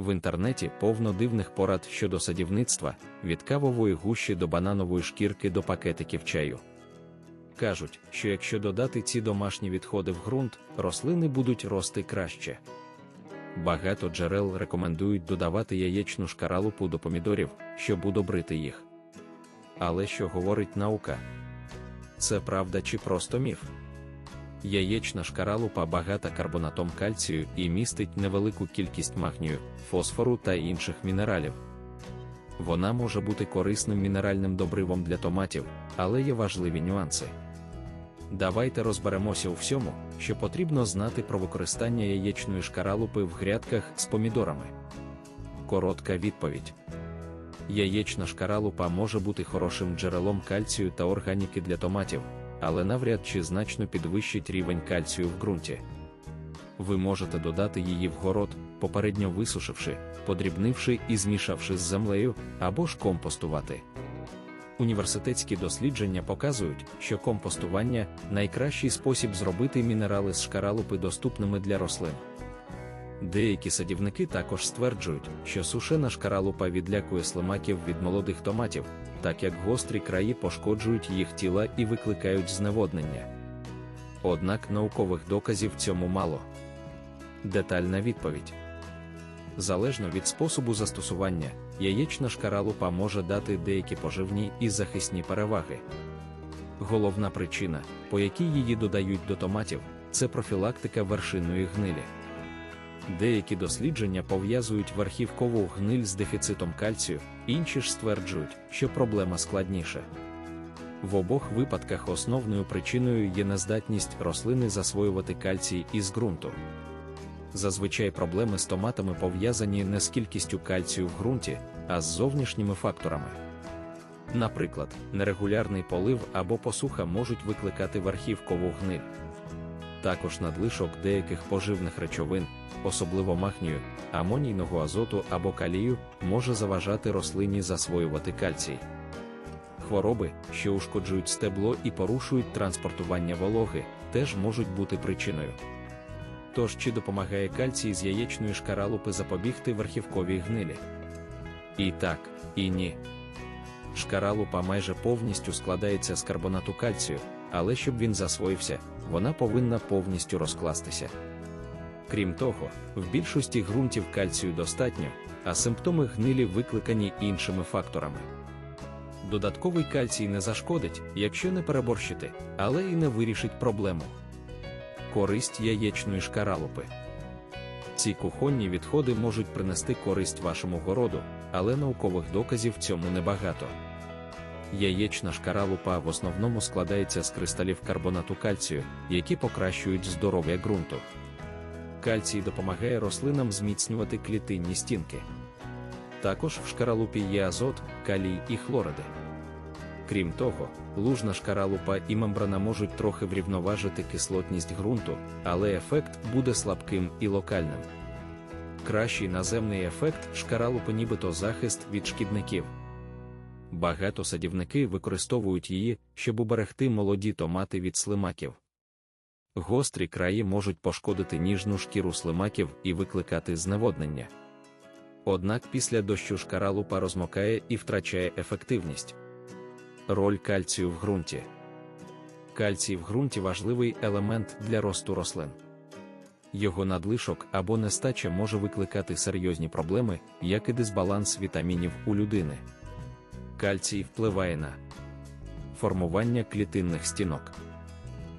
В інтернеті повно дивних порад щодо садівництва, від кавової гущі до бананової шкірки до пакетиків чаю. Кажуть, що якщо додати ці домашні відходи в ґрунт, рослини будуть рости краще. Багато джерел рекомендують додавати яєчну шкаралупу до помідорів, щоб удобрити їх. Але що говорить наука? Це правда чи просто міф? Яєчна шкаралупа багата карбонатом кальцію і містить невелику кількість магнію, фосфору та інших мінералів. Вона може бути корисним мінеральним добривом для томатів, але є важливі нюанси. Давайте розберемося у всьому, що потрібно знати про використання яєчної шкаралупи в грядках з помідорами. Коротка відповідь. Яєчна шкаралупа може бути хорошим джерелом кальцію та органіки для томатів, але навряд чи значно підвищить рівень кальцію в ґрунті. Ви можете додати її в город, попередньо висушивши, подрібнивши і змішавши з землею, або ж компостувати. Університетські дослідження показують, що компостування найкращий спосіб зробити мінерали з шкаралупи доступними для рослин. Деякі садівники також стверджують, що сушена шкаралупа відлякує слимаків від молодих томатів, так як гострі краї пошкоджують їх тіла і викликають зневоднення. Однак наукових доказів цьому мало. Детальна відповідь. Залежно від способу застосування, яєчна шкаралупа може дати деякі поживні і захисні переваги. Головна причина, по якій її додають до томатів, це профілактика вершинної гнилі. Деякі дослідження пов'язують верхівкову гниль з дефіцитом кальцію, інші ж стверджують, що проблема складніша. В обох випадках основною причиною є нездатність рослини засвоювати кальцій із ґрунту. Зазвичай проблеми з томатами пов'язані не з кількістю кальцію в ґрунті, а з зовнішніми факторами. Наприклад, нерегулярний полив або посуха можуть викликати верхівкову гниль. Також надлишок деяких поживних речовин, особливо магнію, амонійного азоту або калію, може заважати рослині засвоювати кальцій. Хвороби, що ушкоджують стебло і порушують транспортування вологи, теж можуть бути причиною. Тож чи допомагає кальцій з яєчної шкаралупи запобігти верхівковій гнилі? І так, і ні. Шкаралупа майже повністю складається з карбонату кальцію, але щоб він засвоївся, вона повинна повністю розкластися. Крім того, в більшості ґрунтів кальцію достатньо, а симптоми гнилі викликані іншими факторами. Додатковий кальцій не зашкодить, якщо не переборщити, але і не вирішить проблему. Користь яєчної шкаралупи. Ці кухонні відходи можуть принести користь вашому городу, але наукових доказів цьому небагато. Яєчна шкаралупа в основному складається з кристалів карбонату кальцію, які покращують здоров'я ґрунту. Кальцій допомагає рослинам зміцнювати клітинні стінки. Також в шкаралупі є азот, калій і хлориди. Крім того, лужна шкаралупа і мембрана можуть трохи врівноважити кислотність ґрунту, але ефект буде слабким і локальним. Кращий наземний ефект шкаралупи нібито захист від шкідників. Багато садівники використовують її, щоб уберегти молоді томати від слимаків. Гострі краї можуть пошкодити ніжну шкіру слимаків і викликати зневоднення. Однак після дощу шкаралупа розмокає і втрачає ефективність. Роль кальцію в ґрунті. Кальцій в ґрунті важливий елемент для росту рослин. Його надлишок або нестача може викликати серйозні проблеми, як і дисбаланс вітамінів у людини. Кальцій впливає на формування клітинних стінок,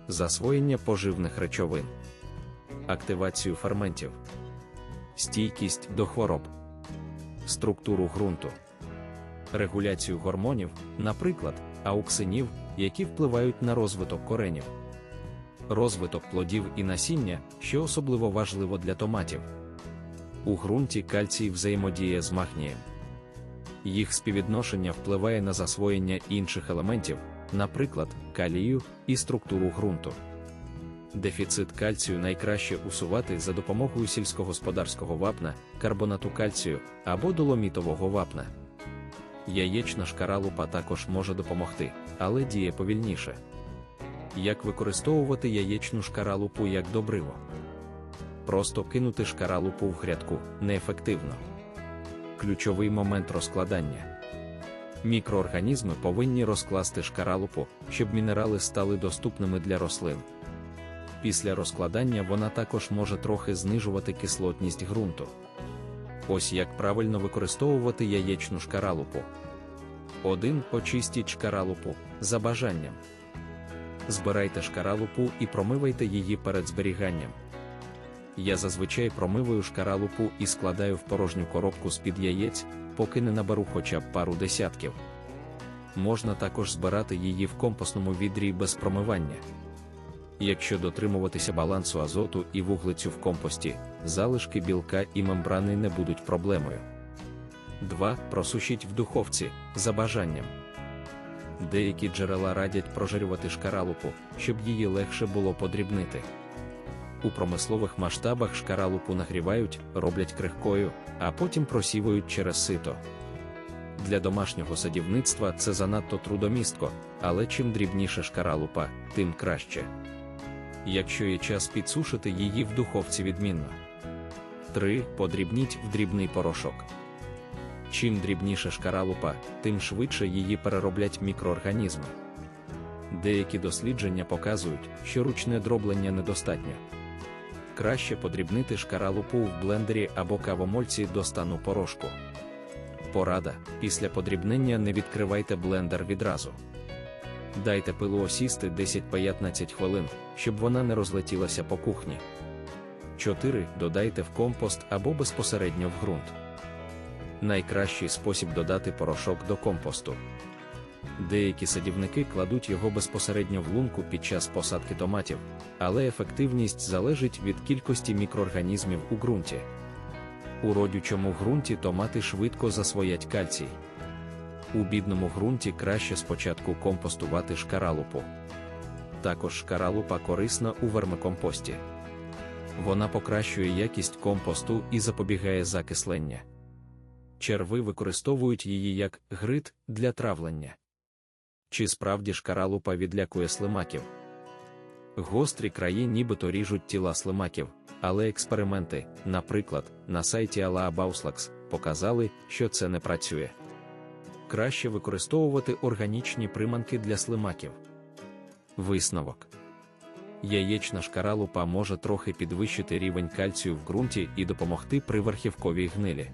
засвоєння поживних речовин, активацію ферментів, стійкість до хвороб, структуру ґрунту, регуляцію гормонів, наприклад, ауксинів, які впливають на розвиток коренів, розвиток плодів і насіння, що особливо важливо для томатів. У ґрунті кальцій взаємодіє з магнієм. Їх співвідношення впливає на засвоєння інших елементів, наприклад, калію і структуру ґрунту. Дефіцит кальцію найкраще усувати за допомогою сільськогосподарського вапна, карбонату кальцію або доломітового вапна. Яєчна шкаралупа також може допомогти, але діє повільніше. Як використовувати яєчну шкаралупу як добриво? Просто кинути шкаралупу в грядку неефективно. Ключовий момент розкладання. Мікроорганізми повинні розкласти шкаралупу, щоб мінерали стали доступними для рослин. Після розкладання вона також може трохи знижувати кислотність ґрунту. Ось як правильно використовувати яєчну шкаралупу. 1. Очистіть шкаралупу за бажанням. Збирайте шкаралупу і промивайте її перед зберіганням. Я зазвичай промиваю шкаралупу і складаю в порожню коробку з-під яєць, поки не наберу хоча б пару десятків. Можна також збирати її в компостному відрі без промивання. Якщо дотримуватися балансу азоту і вуглецю в компості, залишки білка і мембрани не будуть проблемою. 2. Просушіть в духовці за бажанням. Деякі джерела радять прожарювати шкаралупу, щоб її легше було подрібнити. У промислових масштабах шкаралупу нагрівають, роблять крихкою, а потім просівують через сито. Для домашнього садівництва це занадто трудомістко, але чим дрібніша шкаралупа, тим краще. Якщо є час підсушити її в духовці відмінно. 3. Подрібніть в дрібний порошок. Чим дрібніша шкаралупа, тим швидше її перероблять мікроорганізми. Деякі дослідження показують, що ручне дроблення недостатньо. Краще подрібнити шкаралупу в блендері або кавомольці до стану порошку. Порада: після подрібнення не відкривайте блендер відразу. Дайте пилу осісти 10-15 хвилин, щоб вона не розлетілася по кухні. 4. Додайте в компост або безпосередньо в ґрунт. Найкращий спосіб додати порошок до компосту. Деякі садівники кладуть його безпосередньо в лунку під час посадки томатів, але ефективність залежить від кількості мікроорганізмів у ґрунті. У родючому ґрунті томати швидко засвоять кальцій. У бідному ґрунті краще спочатку компостувати шкаралупу. Також шкаралупа корисна у вермикомпості. Вона покращує якість компосту і запобігає закислення. Черви використовують її як грид для травлення. Чи справді шкаралупа відлякує слимаків? Гострі краї нібито ріжуть тіла слимаків, але експерименти, наприклад, на сайті Alaa Bauslax, показали, що це не працює. Краще використовувати органічні приманки для слимаків. Висновок. Яєчна шкаралупа може трохи підвищити рівень кальцію в ґрунті і допомогти при верхівковій гнилі.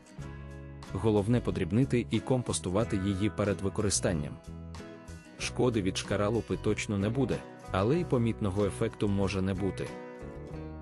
Головне подрібнити і компостувати її перед використанням. Шкоди від шкаралупи точно не буде, але й помітного ефекту може не бути.